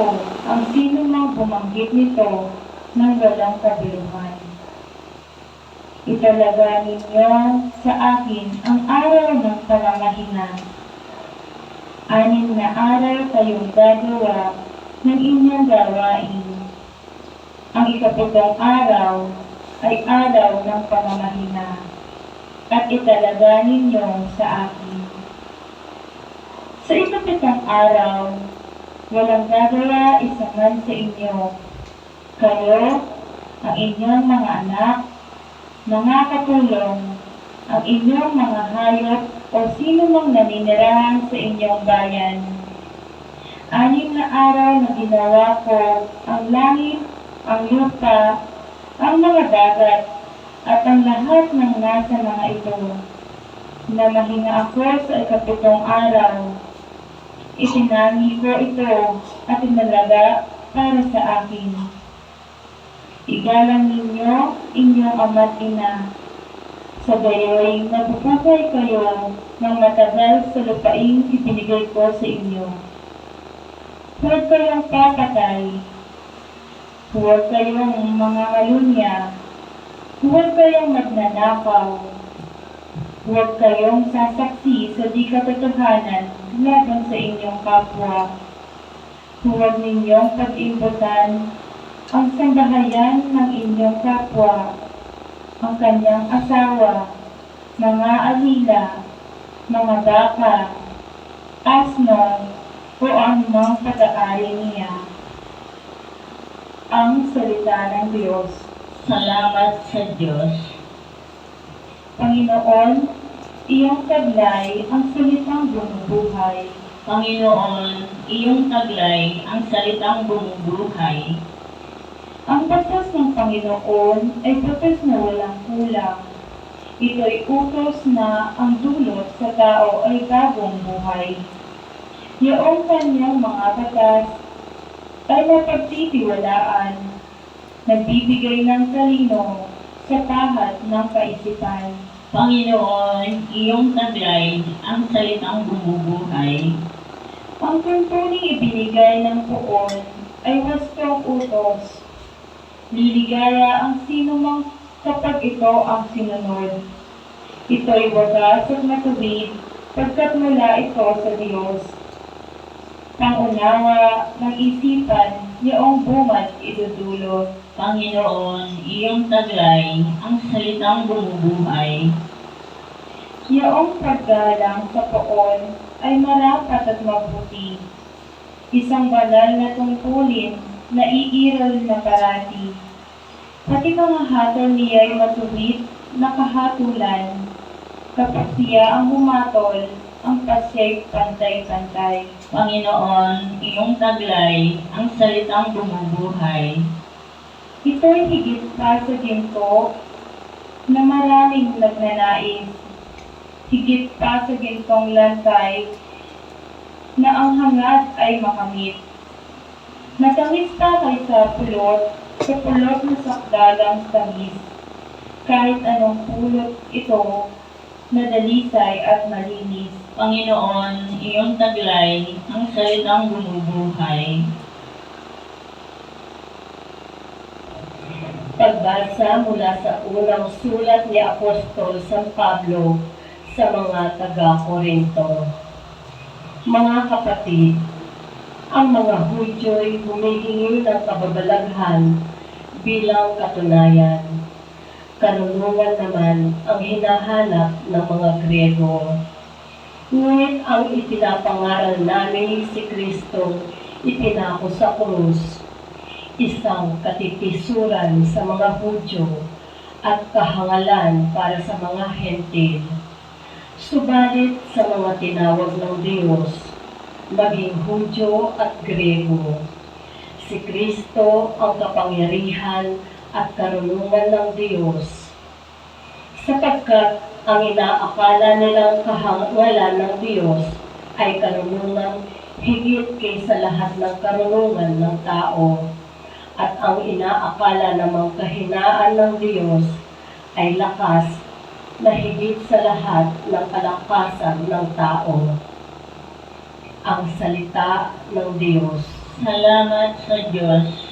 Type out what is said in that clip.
ko ang sino mang bumanggit nito ng walang kabuluhan. Italaga ninyo sa akin ang araw ng pangangahina. Anin na araw kayong gagawa ng inyong gawain. Ang ikaputong araw ay araw ng pangangahina at italaga ninyo sa akin. Sa ikapitang araw, walang gagawa isa man sa inyo. Kayo, ang inyong mga anak, mga katulong, ang inyong mga hayop o sino mang naninirahan sa inyong bayan. Anim na araw na ginawa ko ang langit, ang lupa, ang mga dagat, at ang lahat ng nasa mga ito. Na mahinga ako sa ikapitong araw. Isinangi ko ito at inalaga para sa akin. Igalang ninyo inyong ama't ina. Sa gayoy, nabubuhay kayo ng matagal sa lupaing ibinigay ko sa inyo. Huwag kayong papatay. Huwag kayong mga malunya. Huwag kayong magnanakaw. Huwag kayong sasaksi sa di katotohanan laban sa inyong kapwa. Huwag ninyong pag-imbutan ang sambahayan ng inyong kapwa, ang kanyang asawa, mga alila, mga baka, asno, o anumang pag-aari niya. Ang salita ng Diyos. Salamat sa Diyos. Panginoon, iyong taglay ang salitang bumubuhay. Panginoon, iyong taglay ang salitang bumubuhay. Ang batas ng Panginoon ay batas na walang kulang. Ito'y utos na ang dulot sa tao ay bagong buhay. Yaong kanyang mga batas ay mapagtitiwalaan, nagbibigay ng talino sa pahat ng kaisipan. Panginoon, iyong taglay ang salitang bumubuhay. Ang tuntuning ibinigay ng poon ay wastong utos. Liligaya ang sino mang kapag ito ang sinunod. Ito'y wagas at matuwid pagkat mula ito sa Diyos. Pangunawa ng isipan yaong bumad idudulot. Panginoon, iyong taglay ang salitang bumubuhay. Yaong paggalang sa poon ay marapat at mabuti. Isang banal na tungkulin na iiral na parati. Pati mga hatol niya ay matuwid na kahatulan. Kapag siya ang humatol, ang pasya'y pantay-pantay. Panginoon, iyong taglay ang salitang bumubuhay. Ito'y higit pa sa ginto na maraming nagnanais. Higit pa sa gintong lantay na ang hangad ay makamit. Matamis pa kaysa pulot, sa pulot na sakdalang tamis. Kahit anong pulot ito, na dalisay at malinis. Panginoon, iyong taglay ang salitang bumubuhay. Pagbasa mula sa unang sulat ni Apostol San Pablo sa mga taga-Korinto. Mga kapatid, ang mga Hudyo'y humihingi ng kababalaghan bilang katunayan. Karunungan naman ang hinahanap ng mga Grego. Ngunit ang ipinapangaral namin si Kristo ipinako sa krus isang katipisuran sa mga Hudyo at kahangalan para sa mga Hentil. Subalit sa mga tinawag ng Diyos, maging Hudyo at Grego, si Kristo ang kapangyarihan at karunungan ng Diyos. Sapagkat ang inaakala nilang kahangalan ng Diyos ay karunungan higit kaysa lahat ng karunungan ng tao at ang inaakala namang kahinaan ng Diyos ay lakas na higit sa lahat ng kalakasan ng tao. Ang salita ng Diyos. Salamat sa Diyos